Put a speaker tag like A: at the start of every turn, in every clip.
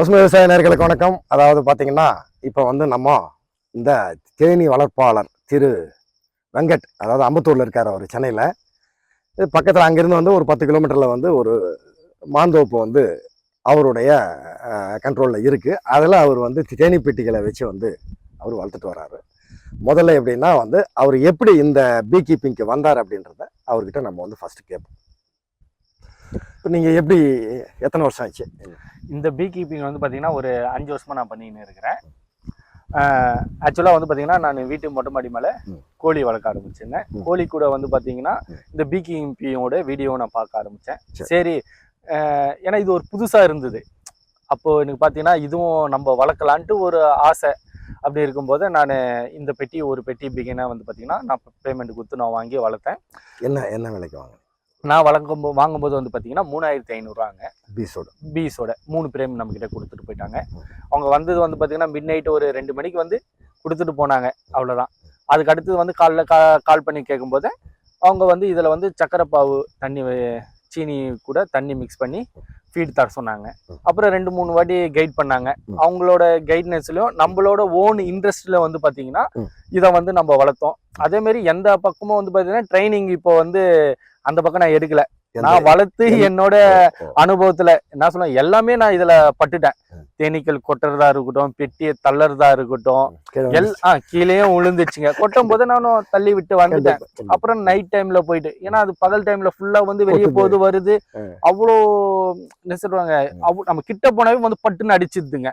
A: பசுமை விவசாய நேர்களுக்கு வணக்கம். அதாவது பார்த்தீங்கன்னா இப்போ வந்து நம்ம இந்த தேனி வளர்ப்பாளர் திரு வெங்கட் அதாவது அம்பத்தூரில் இருக்கார் அவர் சென்னையில். இது பக்கத்தில் அங்கேருந்து வந்து ஒரு பத்து கிலோமீட்டரில் வந்து ஒரு மாந்தோப்பு வந்து அவருடைய கண்ட்ரோலில் இருக்குது அதில் அவர் வந்து தேனி பெட்டிகளை வச்சு வந்து அவர் வளர்த்துட்டு வர்றாரு முதல்ல எப்படின்னா வந்து அவர் எப்படி இந்த பீ கீப்பிங்க்கு வந்தார் அப்படின்றத அவர்கிட்ட நம்ம வந்து ஃபஸ்ட்டு கேட்போம் இப்போ நீங்கள் எப்படி எத்தனை வருஷம் ஆச்சு
B: இந்த பீ கீப்பிங் வந்து பார்த்தீங்கன்னா ஒரு அஞ்சு வருஷமா நான் பண்ணின்னு இருக்கிறேன் ஆக்சுவலாக வந்து பார்த்தீங்கன்னா நான் வீட்டு மொட்டை மாடி மேலே. கோழி வளர்க்க ஆரம்பிச்சிருந்தேன். கோழி கூட வந்து பார்த்தீங்கன்னா. இந்த பீ கீப்பிங்கோட வீடியோ நான் பார்க்க ஆரம்பித்தேன்
A: சரி.
B: ஏன்னா இது ஒரு புதுசாக இருந்தது அப்போ எனக்கு பார்த்தீங்கன்னா இதுவும் நம்ம வளர்க்கலான்ட்டு ஒரு ஆசை அப்படி இருக்கும்போது நான் இந்த பெட்டி ஒரு பெட்டி பிகினாக வந்து பார்த்தீங்கன்னா நான் பேமெண்ட் கொடுத்து நான் வாங்கி வளர்த்தேன்
A: என்ன என்ன விலைக்கு வாங்க
B: நான் போ- வாங்கும்போது வந்து பார்த்தீங்கன்னா மூணாயிரத்தி ஐநூறுரூவாங்க
A: பீஸோட.
B: பீஸோட மூணு பிரேம் நம்ம கிட்ட கொடுத்துட்டு போயிட்டாங்க. அவங்க வந்தது வந்து பார்த்தீங்கன்னா மிட் நைட் ஒரு ரெண்டு மணிக்கு வந்து கொடுத்துட்டு போனாங்க அவ்வளோதான் அதுக்கு அடுத்தது வந்து காலைல கா கால் பண்ணி கேட்கும்போது அவங்க வந்து இதில் வந்து சக்கரை பாவு தண்ணி சீனி கூட தண்ணி மிக்ஸ் பண்ணி ஃபீட் தர சொன்னாங்க. அப்புறம் ரெண்டு மூணு வாட்டி கைட் பண்ணாங்க. அவங்களோட கைட்னஸ்லையும் நம்மளோட ஓன் இன்ட்ரெஸ்ட்ல வந்து பார்த்தீங்கன்னா. இதை வந்து நம்ம வளர்த்தோம். அதே மாதிரி எந்த பக்கமும் வந்து பார்த்தீங்கன்னா ட்ரைனிங் இப்போ வந்து அந்த பக்கம் நான் எடுக்கல நான் வளர்த்து என்னோட அனுபவத்துல என்ன சொல்ல எல்லாமே நான் இதுல பட்டுட்டேன். தேனீக்கள் கொட்டுறதா இருக்கட்டும் பெட்டியை தள்ளறதா இருக்கட்டும் எல் ஆ கீழேயும் விழுந்துச்சுங்க கொட்டும் போது நானும் தள்ளி விட்டு வந்துட்டேன். அப்புறம் நைட் டைம்ல போயிட்டு ஏன்னா அது பகல் டைம்ல ஃபுல்லா வந்து வெளியே. போகுது வருது. அவ்வளோ என்ன சொல்றாங்க அவ்வளோ நம்ம கிட்ட போனாவே வந்து பட்டுன்னு அடிச்சிடுதுங்க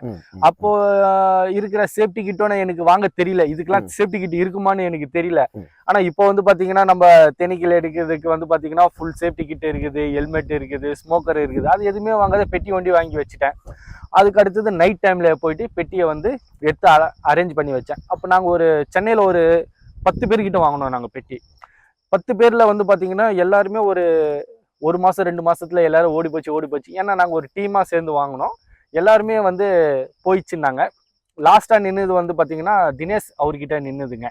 B: அப்போ இருக்கிற சேஃப்டி கிட்டோன்னு எனக்கு வாங்க தெரியல. இதுக்கெல்லாம் சேஃப்டி கிட் இருக்குமான்னு எனக்கு தெரியல. ஆனா இப்போ வந்து பாத்தீங்கன்னா நம்ம தேனீக்கள் எடுக்கிறதுக்கு வந்து பாத்தீங்கன்னா ஃபுல் சேஃப்டி கிட் இருக்குது ஹெல்மெட் இருக்குது ஸ்மோக்கர் இருக்குது. அது எதுவுமே வாங்காத பெட்டி வண்டி வாங்கி வச்சுட்டேன். அதுக்கு அடுத்தது நைட் டைமில் போயிட்டு பெட்டியை வந்து எடுத்து அரேஞ்ச் பண்ணி வச்சேன். அப்போ நாங்கள் ஒரு சென்னையில் ஒரு பத்து பேர்கிட்ட வாங்கினோம் நாங்கள் பெட்டி. பத்து பேரில் வந்து பார்த்திங்கன்னா எல்லாருமே ஒரு ஒரு மாதம் ரெண்டு மாதத்தில் எல்லோரும் ஓடி போச்சு ஓடி போச்சு. ஏன்னா நாங்கள் ஒரு டீமாக சேர்ந்து வாங்கினோம். எல்லாருமே வந்து போயிடுச்சுன்னாங்க. லாஸ்ட்டாக நின்றுது வந்து பார்த்திங்கன்னா தினேஷ் அவர்கிட்ட நின்றுதுங்க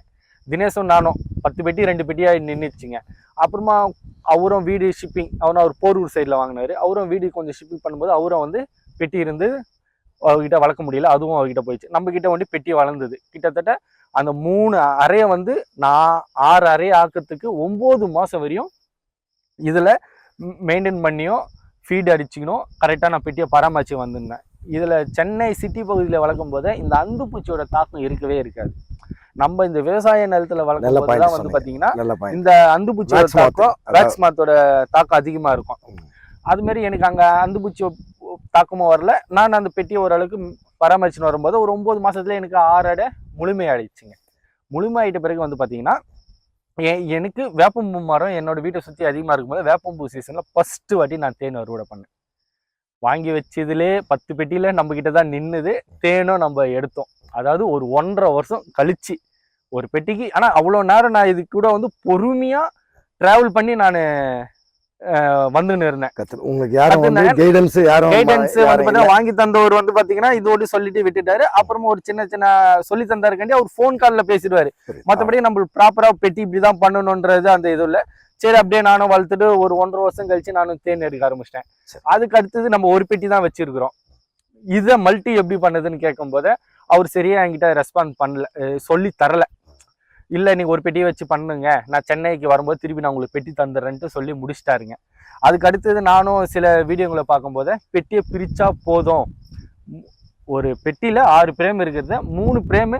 B: தினேஷும் நானும். பத்து பெட்டி ரெண்டு பெட்டியாக நின்றுச்சுங்க அப்புறமா அவரும் வீடு ஷிப்பிங் அவரும் அவர் போரூர் சைடில் வாங்கினார். அவரும் வீடு கொஞ்சம் ஷிப்பிங் பண்ணும்போது அவரும் வந்து பெட்டி இருந்து அவர்கிட்ட வளர்க்க முடியல அதுவும் அவர்கிட்ட போயிடுச்சு. நம்ம கிட்ட வந்து பெட்டி வளர்ந்தது. கிட்டத்தட்ட அந்த மூணு அறையை வந்து நான் ஆறு அறையை ஆக்கிறதுக்கு ஒம்பது மாதம் வரையும் இதில் மெயின்டைன் பண்ணியும் ஃபீட் அடிச்சுக்கணும் கரெக்டாக நான் பெட்டியை பராமரிச்சு வந்திருந்தேன். இதில் சென்னை சிட்டி பகுதியில் வளர்க்கும் போதே இந்த அந்துப்பூச்சியோட தாக்கம் இருக்கவே இருக்காது. நம்ம இந்த விவசாய நிலத்துல வளர்க்கும் போது வந்து
A: பாயிண்ட்
B: இந்த அந்துப்பூச்சியோட. தாக்கம் வேக்ஸ் மாத்தோட தாக்கம் அதிகமா இருக்கும். அதுமாரி எனக்கு அங்கே அந்துபூச்சி தாக்கமும் வரல. நான் அந்த பெட்டியை ஓரளவுக்கு பராமரிச்சுன்னு வரும்போது ஒரு ஒம்பது மாதத்துல எனக்கு ஆறு அடை முழுமையாயிடுச்சுங்க. முழுமையாயிட்ட பிறகு வந்து பார்த்தீங்கன்னா எனக்கு வேப்பம்பூ மரம் என்னோட வீட்டை சுற்றி அதிகமாக இருக்கும்போது வேப்பம்பூ சீசனில் ஃபஸ்ட்டு வாட்டி நான் தேன் அறுவடை பண்ணேன். வாங்கி வச்சதுலே பத்து பெட்டியில் நம்மக்கிட்ட தான் நின்றுது தேனும் நம்ம எடுத்தோம். அதாவது ஒரு ஒன்றரை வருஷம் கழிச்சு ஒரு பெட்டிக்கு. ஆனால் அவ்வளோ நேரம் நான் இது கூட வந்து பொறுமையாக ட்ராவல் பண்ணி நான் வந்துன்னு இருந்தேன்.
A: உங்களுக்கு யாரும் வந்து கைடன்ஸ் யாரும்
B: கைடன்ஸ் வந்து வாங்கி தந்தவர் வந்து பாத்தீங்கன்னா இதோடு சொல்லிட்டு விட்டுட்டாரு. அப்புறமா ஒரு சின்ன சின்ன சொல்லி தந்தாருக்காண்டி அவர் ஃபோன் கால்ல பேசிடுவாரு. மற்றபடி நம்ம ப்ராப்பரா பெட்டி இப்படிதான் பண்ணணுன்றது அந்த இது இல்ல. சரி அப்படியே நானும் வளர்த்துட்டு ஒரு ஒன்றரை வருஷம் கழிச்சு நானும் தேன் எடுக்க ஆரம்பிச்சிட்டேன். அதுக்கு அடுத்தது நம்ம ஒரு பெட்டி தான் வச்சிருக்கிறோம். இதை மல்டி எப்படி பண்ணுதுன்னு கேட்கும்போது அவர் சரியா என்கிட்ட ரெஸ்பாண்ட் பண்ணல சொல்லி தரல. இல்லை நீங்கள் ஒரு பெட்டியை வச்சு பண்ணுங்க. நான் சென்னைக்கு வரும்போது திருப்பி நான் உங்களுக்கு பெட்டி தந்துடுறேன்ட்டு சொல்லி முடிச்சிட்டாருங்க. அதுக்கு அடுத்தது நானும் சில வீடியோங்களை பார்க்கும்போது பெட்டியை பிரித்தா போதும். ஒரு பெட்டியில் ஆறு பிரேம் இருக்கிறத. மூணு பிரேமு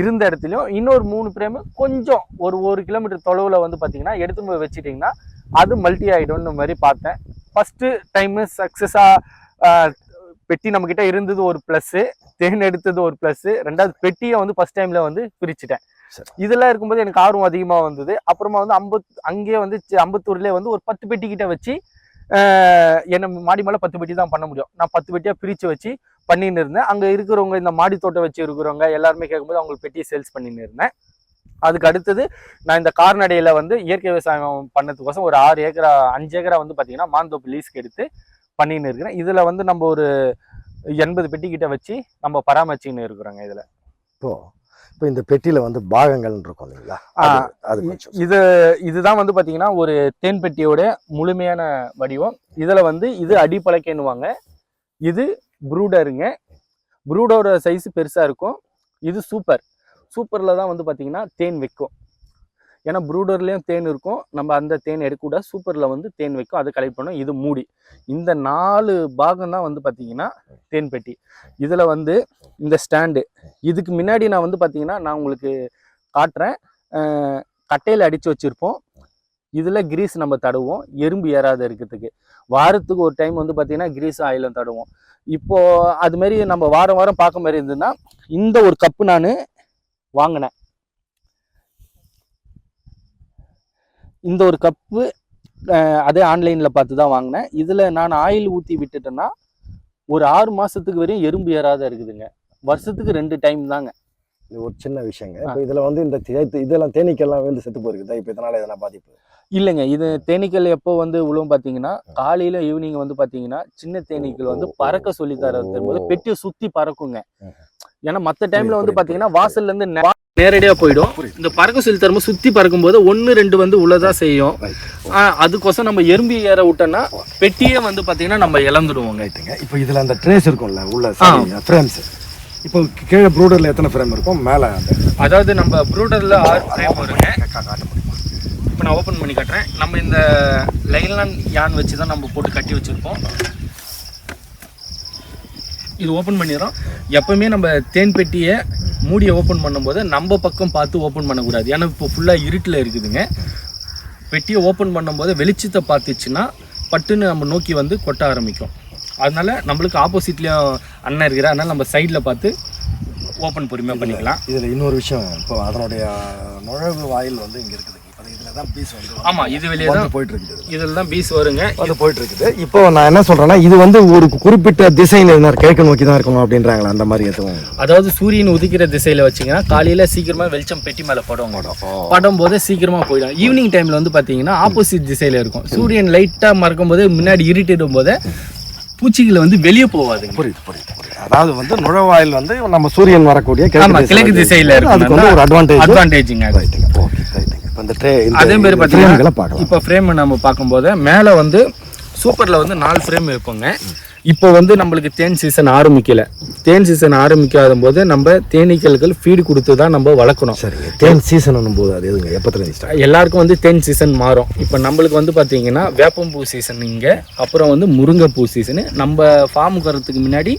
B: இருந்த இடத்துலையும் இன்னொரு மூணு பிரேமு கொஞ்சம் ஒரு ஒரு கிலோமீட்டர் தொலைவில் வந்து பார்த்தீங்கன்னா எடுத்து போய் வச்சுட்டிங்கன்னா அது மல்டி ஆகிடும்னு மாதிரி பார்த்தேன். ஃபஸ்ட்டு டைமு சக்ஸஸாக பெட்டி நம்மக்கிட்ட இருந்தது ஒரு ப்ளஸ்ஸு தேன் எடுத்தது ஒரு ப்ளஸ்ஸு ரெண்டாவது பெட்டியை வந்து ஃபஸ்ட் டைமில் வந்து பிரிச்சுட்டேன். இதெல்லாம் இருக்கும்போது எனக்கு ஆர்வம் அதிகமாக வந்தது. அப்புறமா வந்து அம்பத் அங்கேயே வந்து அம்பத்தூர்லேயே வந்து ஒரு பத்து பெட்டி கிட்ட வச்சு என்னை என்ன மாடி மேலே பத்து பெட்டி தான் பண்ண முடியும். நான் பத்து பெட்டியாக பிரித்து வச்சு பண்ணின்னு இருந்தேன். அங்கே இருக்கிறவங்க இந்த மாடி தோட்டம் வச்சு இருக்கிறவங்க எல்லாருமே கேட்கும்போது அவங்களுக்கு பெட்டி சேல்ஸ் பண்ணின்னு இருந்தேன். அதுக்கு அடுத்தது நான் இந்த கார்நடையில் வந்து இயற்கை விவசாயம் பண்ணதுக்கோசம் ஒரு ஆறு ஏக்கரா அஞ்சு ஏக்கரா வந்து பார்த்தீங்கன்னா மாந்தோப்பு லீஸ்க்கு எடுத்து பண்ணின்னு இருக்கிறேன். இதில் வந்து நம்ம ஒரு எண்பது பெட்டி கிட்ட வச்சு நம்ம பராமரிச்சுன்னு இருக்கிறோங்க இதில்.
A: இப்போது இப்போ இந்த பெட்டியில வந்து பாகங்கள் இருக்கும் இல்லைங்களா? அது-
B: இது இதுதான் வந்து பாத்தீங்கன்னா ஒரு தேன் பெட்டியோட முழுமையான வடிவம். இதுல வந்து இது அடிப்பலக்கைன்னுவாங்க. இது ப்ரூடருங்க. ப்ரூடரோட சைஸ் பெருசாக இருக்கும். இது சூப்பர். சூப்பரில் தான் வந்து பார்த்தீங்கன்னா தேன் வைக்கும். ஏன்னா ப்ரூடர்லேயும் தேன் இருக்கும். நம்ம அந்த தேன் எடுக்கக்கூடாது சூப்பரில் வந்து தேன் வைக்கும். அதை கலெக்ட் பண்ணோம். இது மூடி. இந்த நாலு பாகம் தான் வந்து பார்த்தீங்கன்னா தேன் பெட்டி. இதில் வந்து இந்த ஸ்டாண்டு இதுக்கு முன்னாடி நான் வந்து பார்த்தீங்கன்னா நான் உங்களுக்கு காட்டுறேன். கட்டையில் அடித்து வச்சுருப்போம். இதில் கிரீஸ் நம்ம தடுவோம். எறும்பு ஏறாத இருக்கிறதுக்கு. வாரத்துக்கு ஒரு டைம் வந்து பார்த்தீங்கன்னா கிரீஸ் ஆயிலும் தடுவோம். இப்போது அதுமாரி நம்ம வாரம் வாரம் பார்க்க மாதிரி இருந்ததுன்னா இந்த ஒரு கப்பு நான் வாங்கினேன். இந்த ஒரு கப்பு அதே ஆன்லைனில் பார்த்து தான் வாங்கினேன். இதில் நான் ஆயில் ஊற்றி விட்டுட்டேன்னா ஒரு ஆறு மாதத்துக்கு வரையும் எறும்பு ஏறாத இருக்குதுங்க. வருஷத்துக்கு ரெண்டு டைம் தாங்க.
A: இது ஒரு சின்ன விஷயங்க. இப்போ இதுல வந்து இந்த இதெல்லாம் தேனீக்கெல்லாம் வந்து செத்து போயிருக்குதா? இப்போ இதனால எதனா பாதிப்பு?
B: இல்லைங்க. இது தேனீக்கள் எப்போ வந்து உழுவும் பார்த்தீங்கன்னா காலையில ஈவினிங் வந்து பார்த்தீங்கன்னா சின்ன தேனீக்கள் வந்து பறக்க சொல்லி தரது போது பெட்டியை சுற்றி பறக்குங்க. ஏன்னா மற்ற டைம்ல வந்து பார்த்தீங்கன்னா வாசல்ல இருந்து நே- நேரடியா போயிடும். இந்த பறக்க சொல்லி தரும்போது சுற்றி பறக்கும்போது ஒன்று ரெண்டு வந்து உள்ளதா செய்யும். அதுக்கோசம் நம்ம எறும்பி ஏற விட்டோம்னா பெட்டியே வந்து பார்த்தீங்கன்னா நம்ம இழந்துடுவோங்க.
A: இப்போ இதுல அந்த ட்ரேஸ் இருக்கும்ல உள்ள ஃப்ரேம்ஸ் இப்போ கீழே ப்ரூடர்ல எத்தனை ஃப்ரேம் இருக்கும்? மேலே அந்த
B: அதாவது நம்ம ப்ரூடர்ல ஆறு ஃப்ரேம் வருங்க
A: கா- காட்ட முடியுமா?
B: இப்போ நான் ஓப்பன் பண்ணி காட்டுறேன். நம்ம இந்த லைன்லான் யான் வச்சு தான் நம்ம போட்டு கட்டி வச்சுருப்போம். இது ஓப்பன் பண்ணிடுறோம். எப்பவுமே நம்ம தேன் பெட்டியை மூடியை ஓப்பன் பண்ணும்போது நம்ம பக்கம் பார்த்து ஓப்பன் பண்ணக்கூடாது. ஏன்னா இப்போ ஃபுல்லாக இருட்டில் இருக்குதுங்க. பெட்டியை ஓப்பன் பண்ணும்போது வெளிச்சத்தை பார்த்துச்சுன்னா பட்டுன்னு நம்ம நோக்கி வந்து கொட்ட ஆரம்பிக்கும். அதனால நம்மளுக்கு ஆப்போசிட்லேயும் அண்ணன் இருக்கிற அதனால நம்ம சைடில் பார்த்து ஓப்பன் பொறுமையாக பண்ணிக்கலாம்.
A: இதுல இன்னொரு விஷயம். இப்போ அதனுடைய நுழைவு வாயில் வந்து இங்க இருக்குது. இப்போ இதுல தான் பீஸ் வந்து
B: ஆமாம் இது வெளியே தான்
A: போயிட்டு இருக்குது
B: இதில் தான் பீஸ் வருங்க.
A: அது போயிட்டு இருக்குது இப்போ நான் என்ன சொல்றேன்னா இது வந்து ஒரு குறிப்பிட்ட திசையில் இருந்தார் கிழக்கு நோக்கி தான் இருக்கணும் அப்படின்றாங்களா அந்த மாதிரி எதுவும்?
B: அதாவது சூரியன் உதிக்கிற திசையில வச்சீங்கன்னா காலையில சீக்கிரமா வெளிச்சம் பெட்டி மேல படும். படும். போது சீக்கிரமா போயிடும். ஈவினிங் டைம்ல வந்து பாத்தீங்கன்னா ஆப்போசிட் திசையில இருக்கும். சூரியன் லைட்டா மறக்கும் போது முன்னாடி இருட்டிடும் போது பூச்சிகள் வந்து வெளியே போவாதுங்க
A: புரியுது புரியுது புரியுது. அதாவது வந்து நுழைவாயில் வந்து நம்ம சூரியன் வரக்கூடிய
B: கிழக்கு திசையில
A: அதுக்கு வந்து ஒரு அட்வான்டேஜ்
B: அட்வான்டேஜிங்க அது.
A: ரைட்டுங்க ஓகே ரைட்டுங்க இப்போ இந்த ட்ரே
B: அதே மாதிரி
A: பார்க்கலாம்
B: இப்போ ஃப்ரேம் நம்ம பார்க்கும்போது மேலே வந்து சூப்பரில் வந்து நாலு ஃப்ரேம் வைப்போங்க இப்போ வந்து நம்மளுக்கு தேன் சீசன் ஆரம்பிக்கல. தேன் சீசன் ஆரம்பிக்காத போது நம்ம தேனீக்களுக்கு ஃபீடு கொடுத்து தான் நம்ம வளர்க்கணும்.
A: சரிங்க. தேன் சீசன் போது அது எதுங்க? எப்பத்துல
B: எல்லாருக்கும் வந்து தேன் சீசன் மாறும். இப்போ நம்மளுக்கு வந்து பார்த்தீங்கன்னா வேப்பம்பூ சீசன் இங்கே அப்புறம் வந்து முருங்கைப்பூ சீசனு நம்ம ஃபார்முக்கு வரதுக்கு முன்னாடி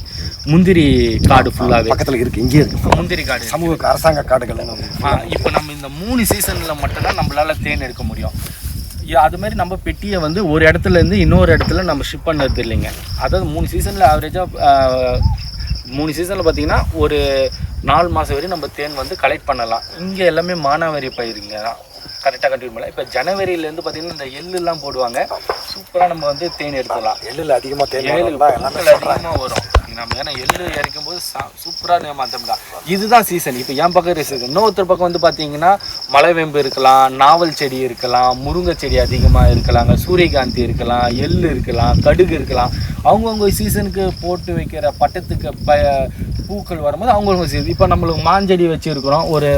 B: முந்திரி காடு ஃபுல்லாகவே
A: பக்கத்துல இருக்கு இங்கே இருக்கு
B: முந்திரி காடு
A: சமூக அரசாங்க காடுகள்
B: இப்போ நம்ம இந்த மூணு சீசனில் மட்டும்தான் நம்மளால தேன் எடுக்க முடியும். அது மாதிரி நம்ம பெட்டியை வந்து ஒரு இடத்துல இருந்து இன்னொரு இடத்துல நம்ம ஷிப் பண்ணது இல்லைங்க. அதாவது மூணு சீசனில் ஆவரேஜாக மூணு சீசனில் பார்த்தீங்கன்னா ஒரு நாலு மாதம் வரையும் நம்ம தேன் வந்து கலெக்ட் பண்ணலாம். இங்கே எல்லாமே மானாவாரி பயிருங்க. தான் கரெக்டாக கண்டினியூ பண்ணலாம் இப்போ ஜனவரியிலேருந்து பார்த்தீங்கன்னா இந்த எள்ளுலாம் போடுவாங்க. சூப்பராக நம்ம வந்து தேன் எடுத்துக்கலாம்
A: எள்ளுல அதிகமா தேன்
B: அதிகமாக வரும். நம்ம ஏன்னா எள்ளு இறக்கும் போது சூப்பராக அந்த இதுதான் சீசன் இப்போ என் பக்கம் இருக்குது இன்னொருத்தர் பக்கம் வந்து பார்த்தீங்கன்னா மலைவேம்பு இருக்கலாம் நாவல் செடி இருக்கலாம் முருங்கை செடி அதிகமாக இருக்கலாங்க சூரியகாந்தி இருக்கலாம் எள்ளு இருக்கலாம் கடுகு இருக்கலாம். அவங்கவுங்க சீசனுக்கு போட்டு வைக்கிற பட்டத்துக்கு ப பூக்கள் வரும்போது அவங்கவுங்க சீசன் இப்போ நம்மளுக்கு மாஞ்செடி வச்சுருக்கிறோம். ஒரு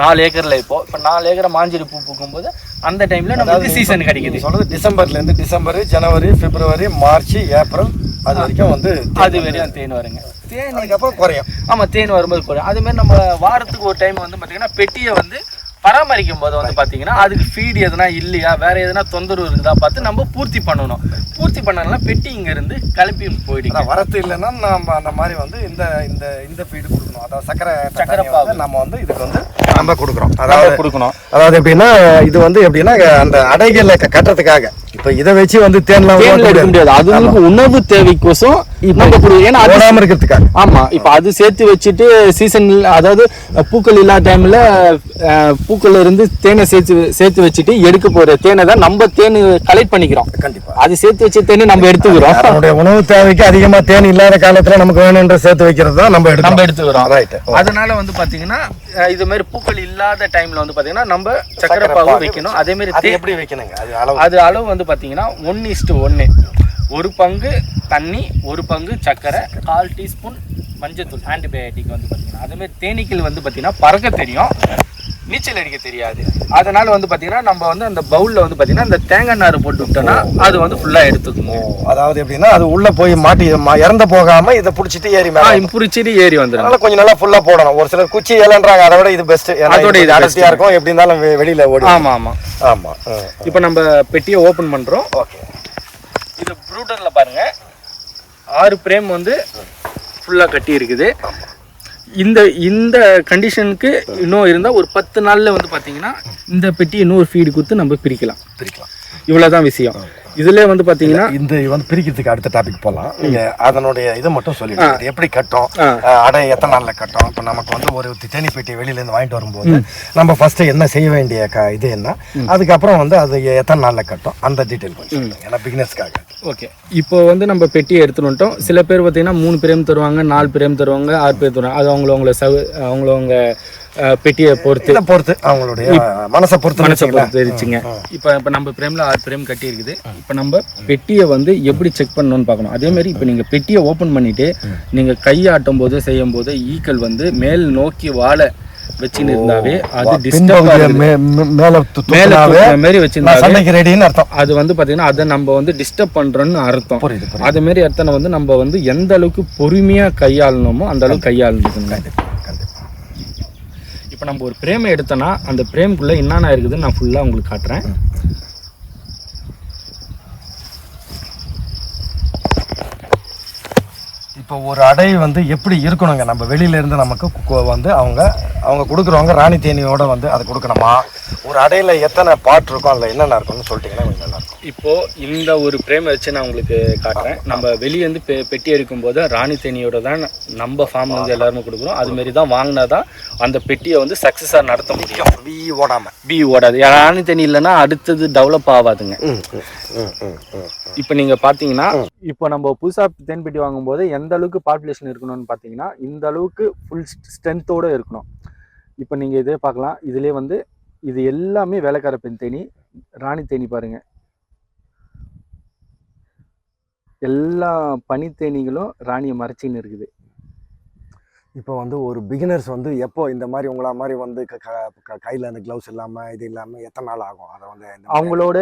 B: நாலு ஏக்கரில் இப்போ. இப்போ நாலு ஏக்கரை மாஞ்செடி பூ பூக்கும்போது அந்த டைமில் நம்மளுக்கு சீசன் கிடைக்குது.
A: நீங்க சொல்றது டிசம்பர்ல இருந்து டிசம்பர் ஜனவரி பிப்ரவரி மார்ச் ஏப்ரல் அது வரைக்கும் வந்து
B: அது வரையும் தேன் வருங்க. தேன்
A: அதுக்கப்புறம் குறையும்.
B: ஆமாம் தேன் வரும்போது குறையும். அதே மாதிரி நம்ம வாரத்துக்கு ஒரு டைம் வந்து பார்த்தீங்கன்னா பெட்டியை வந்து பராமரிக்கும் போது வந்து பார்த்தீங்கன்னா அதுக்கு ஃபீடு எதுனா இல்லையா வேற எதுனா தொந்தரவு இருக்குதா பார்த்து நம்ம பூர்த்தி பண்ணணும். பூர்த்தி பண்ணலாம் பெட்டி இங்க இருந்து கிளப்பி போயிடுங்க
A: வரத்து இல்லைன்னா நம்ம அந்த மாதிரி வந்து இந்த இந்த இந்த ஃபீடு கொடுக்கணும். அதாவது சக்கரை
B: சக்கரை பாகு.
A: நம்ம வந்து இதுக்கு வந்து நம்ம கொடுக்குறோம்
B: அதாவது கொடுக்கணும்.
A: அதாவது எப்படின்னா இது வந்து எப்படின்னா அந்த அடைகளை கட்டுறதுக்காக. இப்போ இதை வச்சு வந்து தேன்லாம்
B: முடியாது. அது வந்து உணவு தேவைக்கோசம்
A: ஓடாம இருக்கிறதுக்காக.
B: ஆமா இப்ப அது சேர்த்து வச்சுட்டு சீசன் அதாவது பூக்கள் இல்லாத டைம்ல பூக்கள்ல இருந்து தேனை சேர்த்து சேர்த்து வச்சுட்டு எடுக்க போற தேனை தான் நம்ம தேன் கலெக்ட் பண்ணிக்கிறோம்.
A: கண்டிப்பா.
B: அது சேர்த்து வச்ச தேனை நம்ம எடுத்துக்கிறோம்.
A: நம்மளுடைய உணவு தேவைக்கு அதிகமா தேன் இல்லாத காலத்துல நமக்கு வேணும்ன்ற சேர்த்து வைக்கிறது தான் நம்ம
B: நம்ம எடுத்துக்கிறோம்.
A: ரைட்
B: அதனால வந்து பாத்தீங்கன்னா இது மாதிரி பூக்கள் இல்லாத டைம்ல வந்து பாத்தீங்கன்னா நம்ம சக்கரை பாகு வைக்கணும். அதே மாதிரி
A: எப்படி வைக்கணுங்க? அது அளவு.
B: அது அளவு வந்து பாத்தீங்கன்னா ஒன் இஸ்டு ஒன்று ஒரு பங்கு தண்ணி ஒரு பங்கு சர்க்கரை கால் டீஸ்பூன் மஞ்சத்தூள் ஆன்டிபயோட்டிக் வந்து பாத்தீங்கன்னா. அதே மாதிரி தேனீக்கள் வந்து பாத்தீங்கன்னா பறக்க தெரியும். நீச்சல் அடிக்க தெரியாது. அதனால வந்து பாத்தீங்கன்னா நம்ம வந்து அந்த பவுல்ல வந்து பாத்தீங்கன்னா இந்த தேங்காய் நார் போட்டு விட்டோம்னா அது வந்து ஃபுல்லா எடுத்துக்கும்?
A: அதாவது எப்படின்னா அது உள்ள போய் மாட்டி இறந்து போகாம இதை புடிச்சிட்டு ஏறி மேல
B: புரிச்சிட்டு ஏறி வந்துடும்.
A: அதனால கொஞ்சம் நல்லா ஃபுல்லா போடணும். ஒரு சிலர் குச்சி ஏலன்றாங்க அதை விட இது பெஸ்ட்
B: அதோட இது
A: அடர்த்தியா
B: best.
A: இருக்கும். எப்படி இருந்தாலும் வெளியில ஓடி
B: ஆமா ஆமா.
A: ஆமா.
B: இப்போ நம்ம பெட்டியை ஓபன் பண்றோம்.
A: ஓகே.
B: இது ப்ரூடர்ல பாருங்க. ஆறு பிரேம் வந்து ஃபுல்லா கட்டி இருக்குது. இந்த இந்த கண்டிஷனுக்கு இன்னும் இருந்தால் ஒரு பத்து நாள்ல வந்து பார்த்தீங்கன்னா இந்த பெட்டி இன்னொரு ஃபீடு கொடுத்து நம்ம பிரிக்கலாம்.
A: பிரிக்கலாம்.
B: இவ்வளோதான் விஷயம். இதுல வந்து பார்த்தீங்கன்னா
A: இந்த வந்து பிரிக்கிறதுக்கு அடுத்த டாபிக் போகலாம் நீங்க அதனுடைய இதை மட்டும் சொல்லிடுங்க. எப்படி கட்டும்? அடை எத்தனை நாள்ல கட்டும்? இப்போ நமக்கு வந்து ஒரு தேனி பெட்டி வெளியில இருந்து வாங்கிட்டு வரும்போது நம்ம ஃபர்ஸ்ட் என்ன செய்ய வேண்டிய க இது என்ன? அதுக்கப்புறம் வந்து அது எத்தனை நாள்ல கட்டும்? அந்த டீட்டெயில் கொஞ்சம் சொல்லுங்க. ஏன்னா பிகினர்ஸ்க்காக
B: ஓகே. இப்போ வந்து நம்ம பெட்டியை எடுத்துட்டு வந்துட்டோம். சில பேர் பார்த்தீங்கன்னா மூணு பிரேம் தருவாங்க நாலு பிரேம் தருவாங்க ஆறு பேர் தருவாங்க. அது அவங்களவங்கள சவு அவங்களவங்க பெட்டியை பொறுத்து.
A: பொறுத்து அவங்களுடைய மனசை பொறுத்து
B: மனசை. பொறுத்து இருந்துச்சுங்க இப்போ இப்போ நம்ம பிரேமில் ஆறு பிரேம் கட்டி இருக்குது. இப்போ நம்ம பெட்டியை வந்து எப்படி செக் பண்ணணும்னு பார்க்கணும். அதே மாதிரி இப்போ நீங்கள் பெட்டியை ஓப்பன் பண்ணிட்டு நீங்கள் கையாட்டும் போது செய்யும் போது ஈக்கள் வந்து மேல் நோக்கி வாழ வச்சுன்னு இருந்தாவே அது டிஸ்டர்ப் மாதிரி வச்சிருந்தாவே
A: சண்டைக்கு ரெடின்னு அர்த்தம்.
B: அது வந்து பார்த்தீங்கன்னா அதை நம்ம வந்து டிஸ்டர்ப் பண்ணுறோன்னு அர்த்தம். அது மாதிரி அர்த்தம் வந்து நம்ம வந்து எந்த அளவுக்கு பொறுமையாக கையாளணுமோ அந்த அளவுக்கு
A: கண்டிப்பா.
B: இப்போ நம்ம ஒரு பிரேமை எடுத்தோன்னா அந்த பிரேம்குள்ளே என்னென்ன இருக்குதுன்னு நான் ஃபுல்லாக உங்களுக்கு காட்டுறேன்.
A: இப்போ ஒரு அடை வந்து எப்படி இருக்கணுங்க? நம்ம வெளியில இருந்து நமக்கு வந்து அவங்க அவங்க கொடுக்குறவங்க ராணி தேனியோட வந்து அதை கொடுக்கணுமா? ஒரு அடையில எத்தனை பாட் இருக்கும் அதில் என்னென்ன இருக்கும்னு சொல்லிட்டீங்கன்னா கொஞ்சம் நல்லா இருக்கும்.
B: இப்போ இந்த ஒரு பிரேம் வச்சு நான் உங்களுக்கு காட்டுறேன். நம்ம வெளியே வந்து பெ பெட்டி எடுக்கும் போது ராணி தேனியோட தான் நம்ம ஃபார்ம் வந்து எல்லாருமே கொடுக்குறோம். அது மாதிரி தான் வாங்கினா தான் அந்த பெட்டியை வந்து சக்ஸஸாக நடத்த முடியும்.
A: வி ஓடாம.
B: பி ஓடாது. ராணி தேனி இல்லைன்னா அடுத்தது டெவலப் ஆகாதுங்க இப்போ நீங்க பாத்தீங்கன்னா இப்போ நம்ம புதுசா தேன் பெட்டி வாங்கும்போது எந்த அளவுக்கு பாப்புலேஷன் இருக்கணும்னு பாத்தீங்கன்னா இந்த அளவுக்கு ஃபுல் ஸ்ட்ரென்த்தோட இருக்கணும். இப்போ நீங்க இதே பார்க்கலாம் இதுலயே வந்து இது எல்லாமே வேலைக்கார பெண் தேனி ராணி தேனி பாருங்க. எல்லா பனித்தேனிகளும் ராணியை மறைச்சின்னு இருக்குது.
A: இப்போ வந்து ஒரு பிகினர்ஸ் வந்து எப்போ இந்த மாதிரி உங்களா மாதிரி வந்து கையில அந்த க்ளவுஸ் இல்லாம இது இல்லாம எத்தனை நாள் ஆகும்? அதை வந்து
B: அவங்களோட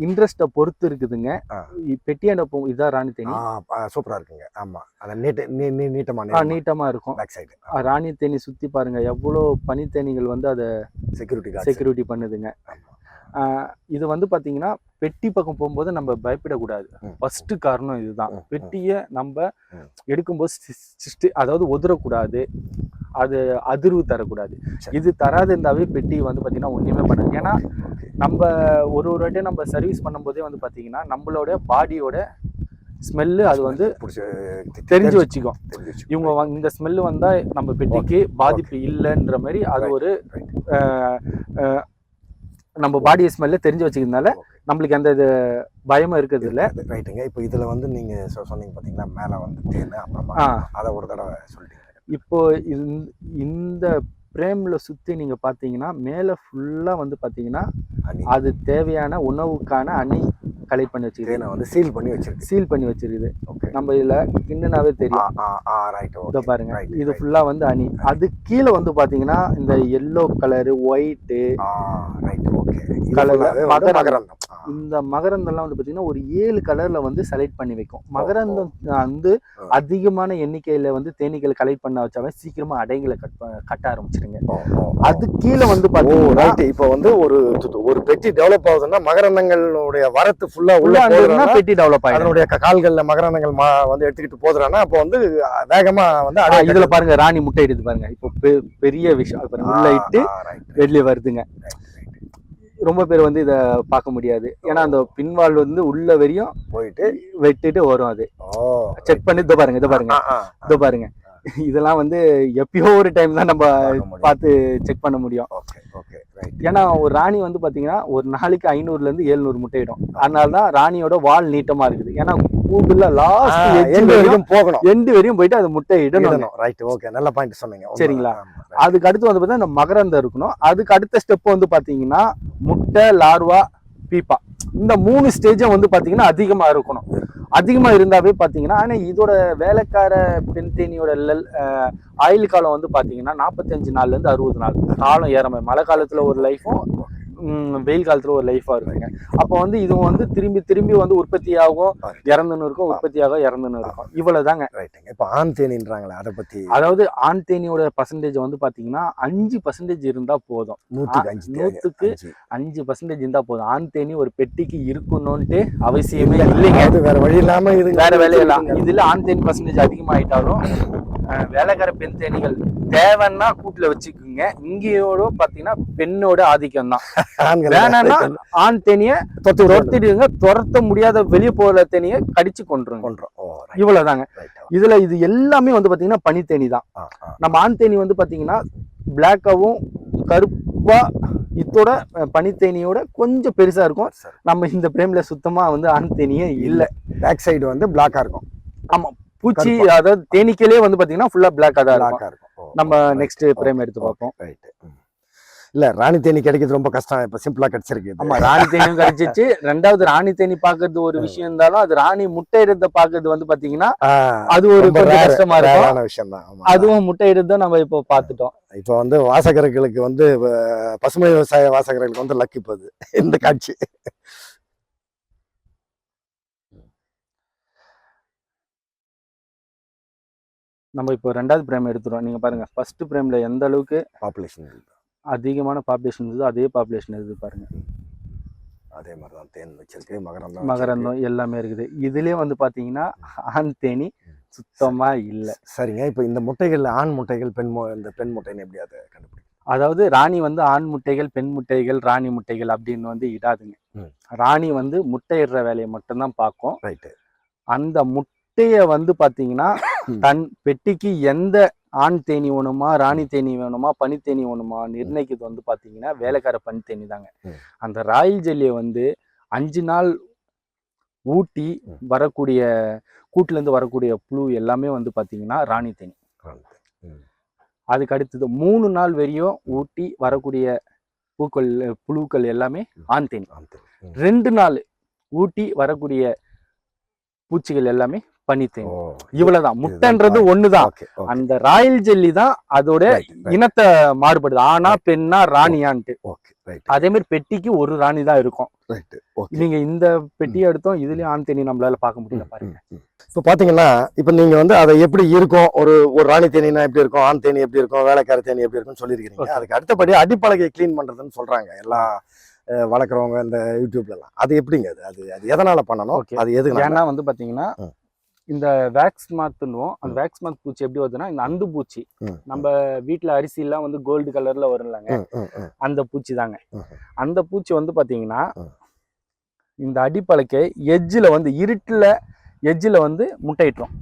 B: இன்ட்ரெஸ்ட்டை பொறுத்து இருக்குதுங்க.
A: ஆ.
B: இ- பெட்டியாண்ட போ இதான் ராணி தேனி.
A: ஆ சூப்பரா இருக்குங்க. ஆமா. அந்த நீட்டு நீ நீ நீட்டமா
B: ஆ, நீட்டமா. இருக்கும்.
A: பேக் சைடு
B: ராணி தேனி சுத்தி பாருங்க. எவ்வளோ பனித்தேனிகள் வந்து அதை
A: செக்யூரிட்டி
B: செக்யூரிட்டி பண்ணுதுங்க.
A: ஆமா.
B: இது வந்து பாத்தீங்கன்னா பெட்டி பக்கம் போகும்போது நம்ம பயப்படக்கூடாது.
A: ம்,
B: ஃபர்ஸ்ட் காரணம் இதுதான். பெட்டியை நம்ம. எடுக்கும்போது அதாவது உதறக்கூடாது. அது அதிர்வு தரக்கூடாது. இது தராது இருந்தாவே பெட்டி வந்து பாத்தீங்கன்னா ஒண்ணுமே பண்ணாது. ஏன்னா நம்ம ஒரு ஒரு வாட்டியும் நம்ம சர்வீஸ் பண்ணும்போதே வந்து பாத்தீங்கன்னா நம்மளோட பாடியோட ஸ்மெல்லு அது வந்து தெரிஞ்சு வச்சுக்கும். இவங்க இந்த ஸ்மெல்லு வந்தா நம்ம பெட்டிக்கு பாதிப்பு இல்லைன்ற மாதிரி அது. ஒரு நம்ம பாடி ஸ்மெல்ல தெரிஞ்சு வச்சுக்கிறதுனால. நம்மளுக்கு எந்த இது பயமும் இருக்கிறது இல்ல.
A: ரைட்டுங்க இப்போ இதுல வந்து நீங்க சொ- சொன்னீங்க பாத்தீங்களா மேல வந்து தேன் அப்புறமா. அதை ஒரு தடவை சொல்லிட்டீங்க
B: இப்போ இந்த- இந்த பிரேம்ல சுத்தி நீங்க பாத்தீங்கன்னா மேல ஃபுல்லா வந்து பாத்தீங்கன்னா
A: அணி.
B: அது தேவையான உணவுக்கான அணி கலெக்ட் பண்ணி வச்சிருக்கு
A: தேனை வந்து சீல் பண்ணி வச்சிருக்கு
B: சீல் பண்ணி வச்சிருக்குது.
A: ஓகே
B: நம்ம இதுல கிண்டுனாவே தெரியும். இதை பாருங்க. இது
A: right.
B: ஃபுல்லா வந்து அணி. அது கீழே வந்து பாத்தீங்கன்னா இந்த yellow colour white
A: right okay
B: ல மகரந்தம். இந்த மகரந்தம்லாம் வந்து பார்த்தீங்கன்னா ஒரு ஏழு கலர்ல வந்து செலக்ட் பண்ணி வைக்கும். மகரந்தம் வந்து. அதிகமான எண்ணிக்கையில வந்து தேனீக்கள் கலெக்ட் பண்ண வச்சாவே சீக்கிரமா அடைகளை கட் கட்ட ஆரம்பிச்சிருங்க. அது கீழே வந்து
A: ரைட் இப்போ வந்து ஒரு ஒரு பெட்டி டெவலப் ஆகுதுன்னா மகரந்தங்களுடைய வரத்து ஃபுல்லா உள்ள
B: பெட்டி டெவலப் ஆயிடும்.
A: அதனுடைய கால்கள்ல மகரந்தங்கள் மா வந்து எடுத்துக்கிட்டு போதுறானா அப்போ வந்து அஹ், வேகமா வந்து
B: இதுல பாருங்க ராணி முட்டை இடுது பாருங்க. இப்போ பெ- பெரிய விஷயம். உள்ள இட்டு வெளியே வருதுங்க. ரொம்ப பேர் வந்து இத பார்க்க முடியாது. ஏன்னா அந்த பின்வால் வந்து உள்ள வரையும்
A: போயிட்டு
B: வெட்டிட்டு வரும் அது. செக் பண்ணி இதோ பாருங்க இதோ பாருங்க. இதோ பாருங்க. இதெல்லாம் வந்து எப்பயோ ஒரு டைம் தான் நம்ம. பார்த்து செக் பண்ண முடியும்.
A: ஓகே ஓகே ரைட்
B: ஏன்னா ஒரு ராணி வந்து பாத்தீங்கன்னா ஒரு நாளைக்கு ஐநூறுல இருந்து எழுநூறு முட்டையிடும் அதனால தான் ராணியோட வால் நீட்டமா இருக்குது. ஏன்னா கூகுள்ல லாஸ்ட் எண்டு வரையும்
A: போகணும்.
B: எண்டு வரையும் போயிட்டு அது முட்டை இடணும்.
A: ரைட் ஓகே நல்ல பாயிண்ட் சொன்னீங்க.
B: சரிங்களா? அதுக்கு அடுத்து வந்து பார்த்தீங்கன்னா இந்த மகரந்தம் இருக்கணும். அதுக்கு அடுத்த ஸ்டெப் வந்து பாத்தீங்கன்னா முட்டை லார்வா பீப்பா இந்த மூணு ஸ்டேஜும் வந்து பார்த்தீங்கன்னா அதிகமாக இருக்கணும். அதிகமாக இருந்தாவே பார்த்தீங்கன்னா ஆனால் இதோட வேலைக்கார பெண்தேனியோட லெல் ஆயுள் காலம் வந்து பார்த்தீங்கன்னா நாற்பத்தஞ்சு நாள்லேருந்து அறுபது நாள். காலம் ஏறமே மழை காலத்தில் ஒரு லைஃபும் வெயில் காலத்துல ஒரு லைஃபா இருக்குங்க. அப்போ வந்து இது வந்து திரும்பி திரும்பி வந்து உற்பத்தி ஆகும் இறந்துன்னு இருக்கும் உற்பத்தி ஆகும் இறந்துன்னு இருக்கும் இவ்வளவுதாங்க.
A: ரைட்டுங்க இப்போ ஆண் தேனின்றாங்களே அதை பத்தி.
B: அதாவது ஆண் தேனியோட பர்சன்டேஜ் வந்து பாத்தீங்கன்னா அஞ்சு பர்சன்டேஜ் இருந்தா போதும்.
A: நூற்றுக்கு அஞ்சு
B: பர்சன்டேஜ் இருந்தா போதும். ஆண் தேனி ஒரு பெட்டிக்கு இருக்கணும்ட்டு அவசியமே இல்லைங்க
A: அது வேற வழி இல்லாம இது
B: வேற வேலையெல்லாம் இதுல ஆண் தேனி பர்சன்டேஜ் அதிகமாயிட்டாலும் அஹ், வேலைக்கார பெண் தேனிகள் தேவைன்னா கூட்டுல வச்சுக்குங்க இங்கேயோட பாத்தீங்கன்னா பெண்ணோட ஆதிக்கம் தான் வேணாம்னா ஆண் தேனிய துரத்திடுங்க துரத்த முடியாத வெளியே போற தேனிய கடிச்சு கொண்டுருங்க இவ்வளவுதாங்க. இதுல இது எல்லாமே வந்து பாத்தீங்கன்னா பனித்தேனி தான் நம்ம ஆண் தேனி வந்து பாத்தீங்கன்னா பிளாக்காவும் கருப்பா இத்தோட பனித்தேனியோட கொஞ்சம் பெருசா இருக்கும். நம்ம இந்த பிரேம்ல சுத்தமா வந்து ஆண் தேனியே இல்ல.
A: பேக் சைடு வந்து பிளாக்கா இருக்கும்.
B: ஆமா. பூச்சி அதாவது தேனீக்களே வந்து பாத்தீங்கன்னா ஃபுல்லா பிளாக்கா தான் இருக்கும். நம்ம நெக்ஸ்ட் பிரேம் எடுத்து பார்ப்போம்.
A: ம். இல்ல ராணி தேனி கிடைக்கிறது ரொம்ப கஷ்டம். இப்ப சிம்பிளா கிடைச்சிருக்கு.
B: ஆமா ராணி தேனியும் கிடைச்சிச்சு. ரெண்டாவது ராணி தேனி பாக்குறது ஒரு விஷயம் இருந்தாலும் அது ராணி முட்டை இடத்தை பாக்குறது வந்து பாத்தீங்கன்னா அது ஒரு கொஞ்சம் கஷ்டமா இருக்கும்.
A: விஷயம் தான்.
B: அதுவும் முட்டை இடத்தை நம்ம இப்போ பார்த்துட்டோம்.
A: இப்போ வந்து வாசகர்களுக்கு வந்து பசுமை விவசாய வாசகர்களுக்கு வந்து லக்கி போகுது இந்த காட்சி.
B: நம்ம இப்போ ரெண்டாவது பிரேம் எடுத்துறோம். நீங்க பாருங்க ஃபர்ஸ்ட் பிரேம்ல எந்த அளவுக்கு
A: பாப்புலேஷன்
B: அதிகமான பாப்புலேஷன் இருந்ததோ அதே பாப்புலேஷன் இருக்குது பாருங்க.
A: அதே மாதிரி தான் தேன் வச்சிருக்கு மகரந்தம்
B: மகரந்தம் எல்லாமே இருக்குது. இதுலயே வந்து பாத்தீங்கன்னா ஆண் தேனி சுத்தமா இல்ல.
A: சரிங்க. இப்போ இந்த முட்டைகள் ஆண் முட்டைகள் பெண் மு- இந்த பெண் முட்டைன்னு எப்படி அதை கண்டுபிடிக்கும்
B: அதாவது ராணி வந்து ஆண் முட்டைகள் பெண் முட்டைகள் ராணி முட்டைகள் அப்படின்னு வந்து இடாதுங்க. ராணி வந்து முட்டையிடுற வேலையை மட்டும்தான் பார்க்கும்.
A: ரைட்டு.
B: அந்த முட்டைய வந்து பாத்தீங்கன்னா
A: ம்.
B: தன் பெட்டிக்கு எந்த ஆண் தேனி வேணுமா ராணி தேனி வேணுமா பனித்தேனி வேணுமா நிர்ணயிக்கிறது வந்து பாத்தீங்கன்னா வேலைக்கார பனித்தேனி தாங்க. அந்த ராயல் ஜெல்லியை வந்து அஞ்சு நாள் ஊட்டி. வரக்கூடிய கூட்டுல இருந்து வரக்கூடிய புழு எல்லாமே வந்து பாத்தீங்கன்னா ராணி தேனி. அதுக்கு அடுத்தது மூணு நாள் வரையும் ஊட்டி வரக்கூடிய பூக்கள் புழுக்கள் எல்லாமே ஆண் தேனி. ரெண்டு நாள் ஊட்டி வரக்கூடிய பூச்சிகள் எல்லாமே பனித்தேனி இவ்வளவுதான். முட்டைன்றது ஒண்ணுதான். அந்த ராயல் ஜெல்லி தான் அதோட இனத்தை மாறுபடுது. ஆனா பெண்ணா ராணியான்ட்டு.
A: ஓகே ரைட்
B: அதே மாதிரி பெட்டிக்கு ஒரு ராணி தான் இருக்கும். நீங்க இந்த பெட்டியை எடுத்தோம் இதுலயும் ஆண் தேனி நம்மளால பார்க்க முடியல பாருங்க.
A: இப்போ பாத்தீங்கன்னா இப்போ நீங்க வந்து அதை எப்படி இருக்கும்? ஒரு ஒரு ராணி தேனினா எப்படி இருக்கும்? ஆண் தேனி எப்படி இருக்கும்? வேலைக்கார தேனி எப்படி இருக்கும்னு சொல்லியிருக்கிறீங்க.
B: Okay.
A: அதுக்கு அடுத்தபடி அடிப்பலகை க்ளீன் பண்றதுன்னு சொல்றாங்க. எல்லா வளர்க்குறவங்க இந்த யூடியூப்ல எல்லாம் அது எப்படிங்க அது? அது அது எதனால பண்ணணும். அது எதுக்கு
B: ஏன்னா வந்து பாத்தீங்கன்னா. இந்த வேக்ஸ் மாத்துன்னுவோம் அந்த வேக்ஸ் மாத் பூச்சி எப்படி வருதுன்னா இந்த அந்து பூச்சி. நம்ம வீட்ல அரிசி எல்லாம் வந்து கோல்டு கலர்ல வரும்லங்க அந்த பூச்சி தாங்க. அந்த பூச்சி வந்து பாத்தீங்கன்னா. இந்த அடிப்பலக்கை எஜ்ஜில் வந்து இருட்டுல எஜ்ஜில் வந்து முட்டையிட்டுரும்.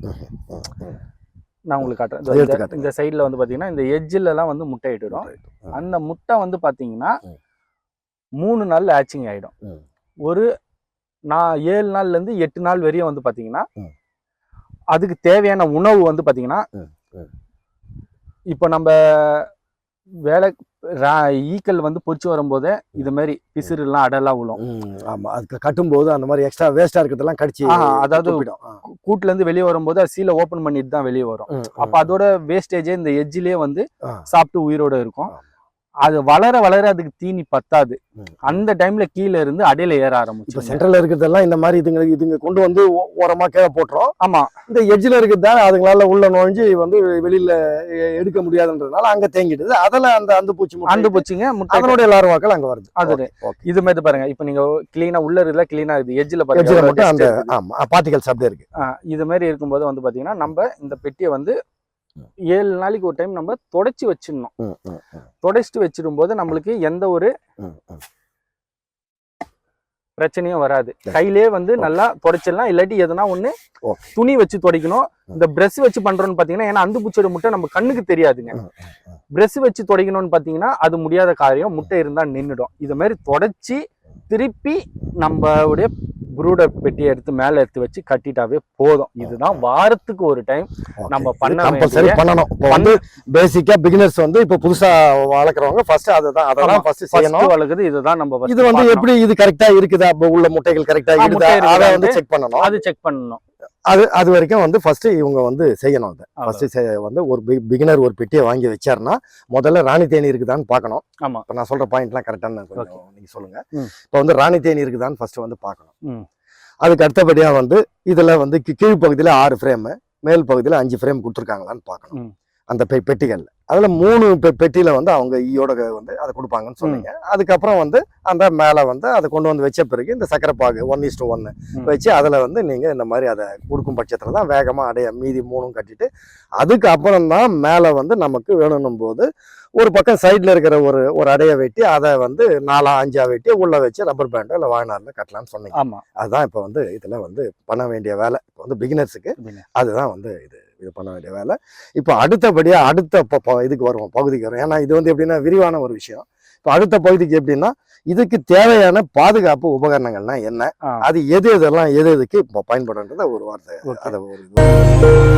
B: நான் உங்களுக்கு காட்டுறேன் இந்த- சைடுல வந்து பாத்தீங்கன்னா இந்த எஜ்ஜில் எல்லாம் வந்து முட்டையிட்டுடும் அந்த முட்டை வந்து பாத்தீங்கன்னா
A: ம்.
B: மூணு நாள்ல ஆச்சிங் ஆயிடும்
A: ம்.
B: ஒரு நான் ஏழு நாள்ல இருந்து எட்டு நாள் வரையும் வந்து பாத்தீங்கன்னா
A: ம்.
B: அதுக்கு தேவையான உணவு வந்து
A: ம்.
B: இப்போ நம்ம வேலை ஈக்கள் வந்து பொறிச்சு வரும்போதே இது மாதிரி பிசிறுலாம் அடலாம் விழும்
A: ம், ஆமா அதுக்கு கட்டும்போது அந்த மாதிரி எக்ஸ்ட்ரா வேஸ்டா இருக்கிறதெல்லாம் கடிச்சு
B: அதாவது. கூட்டுல இருந்து வெளியே வரும்போது அது சீலை ஓபன் பண்ணிட்டு தான் வெளியே வரும் அப்ப அதோட வேஸ்டேஜே இந்த எஜ்ஜிலே வந்து. சாப்பிட்டு உயிரோட இருக்கும். அது வளர வளர அதுக்கு தீனி பத்தாது. அந்த டைம்ல கீழே இருந்து அடையில ஏற
A: இப்ப
B: ஆரம்பிச்சு
A: சென்ட்ரல்ல இருக்கிறதெல்லாம் இந்த மாதிரி இதுங்க இதுங்க கொண்டு வந்து ஓரமா கீழே போட்டுரும்.
B: ஆமா.
A: இந்த எட்ஜில் இருக்கிறது அதுங்களால உள்ள நுழைஞ்சு வந்து வெளியில எடுக்க முடியாதுன்றதுனால அங்க தேங்கிடுது. அதுல அந்த அந்த பூச்சி
B: அந்த பூச்சிங்க
A: அதனுடைய லார்வாக்கள் அங்க வருது.
B: அது. இது மாதிரி பாருங்க. இப்ப நீங்க கிளீனா உள்ள இருக்குல்ல கிளீனா இருக்குது?
A: எட்ஜில்
B: பாருங்க.
A: மட்டும் அந்த. ஆமா பார்ட்டிகல்ஸ் அப்படியே இருக்கு.
B: இது மாதிரி இருக்கும்போது வந்து பாத்தீங்கன்னா நம்ம இந்த பெட்டியை வந்து ஏழு நாளைக்கு ஒரு டைம் நம்ம தொடச்சி வச்சிடணும். தொடச்சிட்டு வச்சிடும்போது நம்மளுக்கு எந்த ஒரு. பிரச்சனையும் வராது. கையிலே வந்து நல்லா தொடச்சிடலாம். இல்லாட்டி எதுனா ஒண்ணு. துணி வச்சு துடைக்கணும். இந்த பிரஷ் வச்சு பண்றோம்னு பாத்தீங்கன்னா ஏன்னா அந்த பூச்சியோட முட்டை நம்ம கண்ணுக்கு தெரியாதுங்க. பிரஷ் வச்சு துடைக்கணும்னு பாத்தீங்கன்னா அது முடியாத காரியம். முட்டை இருந்தா நின்னுடும். இது மாதிரி தொடச்சி திருப்பி நம்மளுடைய ப்ரூடர் பெட்டியை எடுத்து மேல எடுத்து வச்சு கட்டிட்டாவே போதும். இதுதான் வாரத்துக்கு ஒரு டைம் நம்ம பண்ண
A: கம்பல்சரி பண்ணணும். இப்போ வந்து பேசிக்கா பிகினர்ஸ் வந்து இப்போ புதுசா வளர்க்குறவங்க ஃபர்ஸ்ட் அதுதான் அதெல்லாம். ஃபர்ஸ்ட் செய்யணும்.
B: வளர்க்குது இதுதான் நம்ம
A: இது வந்து. எப்படி இது கரெக்டா இருக்குதா? அப்ப உள்ள முட்டைகள் கரெக்டா இருக்குதா? அதை வந்து செக் பண்ணணும்.
B: அது செக் பண்ணணும்.
A: அது அது வரைக்கும் வந்து ஃபர்ஸ்ட் இவங்க வந்து செய்யணும் அதை. ஃபர்ஸ்ட் வந்து ஒரு பிகினர் ஒரு பெட்டியை வாங்கி வச்சாருன்னா முதல்ல ராணி தேனி இருக்குதான்னு பார்க்கணும்
B: ஆமா
A: இப்போ நான் சொல்ற பாயிண்ட்லாம் கரெக்டான கொஞ்சம் நீங்க சொல்லுங்க
B: ம்.
A: இப்போ வந்து ராணி தேனி இருக்குதான்னு ஃபர்ஸ்ட் வந்து பார்க்கணும். அதுக்கு அடுத்தபடியா வந்து இதுல வந்து கீ- கீழ் பகுதியில ஆறு ஃப்ரேம் மேல் பகுதியில அஞ்சு ஃப்ரேம் கொடுத்துருக்காங்களான்னு பார்க்கணும். அந்த பெ பெட்டிகள்ல. அதுல மூணு பெ- பெட்டியில வந்து அவங்க ஈயோட வந்து அதை கொடுப்பாங்கன்னு சொன்னீங்க. அதுக்கப்புறம் வந்து அந்த மேல வந்து அதை கொண்டு வந்து வச்ச பிறகு இந்த சக்கரை பாகு ஒன் இஸ் ஒன்னு
B: ம்.
A: வச்சு அதுல வந்து நீங்க இந்த மாதிரி அதை கொடுக்கும் பட்சத்துல தான் வேகமா அடைய மீதி மூணும் கட்டிட்டு அதுக்கு அப்புறம் தான் மேல வந்து நமக்கு வேணும்னும் போது ஒரு பக்கம் சைடுல இருக்கிற ஒரு ஒரு அடைய வெட்டி அதை வந்து நாலா அஞ்சா வெட்டி உள்ள வச்சு ரப்பர் பேண்டோ இல்லை வாய்நார்ல கட்டலாம்னு சொன்னீங்க.
B: ஆமா.
A: அதுதான் இப்போ வந்து இதுல வந்து பண்ண வேண்டிய வேலை. இப்போ வந்து பிகினர்ஸுக்கு. அதுதான் வந்து இது. இது பண்ண வேண்டிய வேலை. இப்போ அடுத்தபடியா அடுத்த ப- ப- இதுக்கு வருவோம் பகுதிக்கு வரும் ஏன்னா இது வந்து எப்படின்னா விரிவான ஒரு விஷயம். இப்போ அடுத்த பகுதிக்கு எப்படின்னா இதுக்கு தேவையான பாதுகாப்பு உபகரணங்கள்னா என்ன. அது எது எதெல்லாம் எது எதுக்கு இப்போ பயன்படுன்றத ஒரு வார்த்தை. அதை ஒரு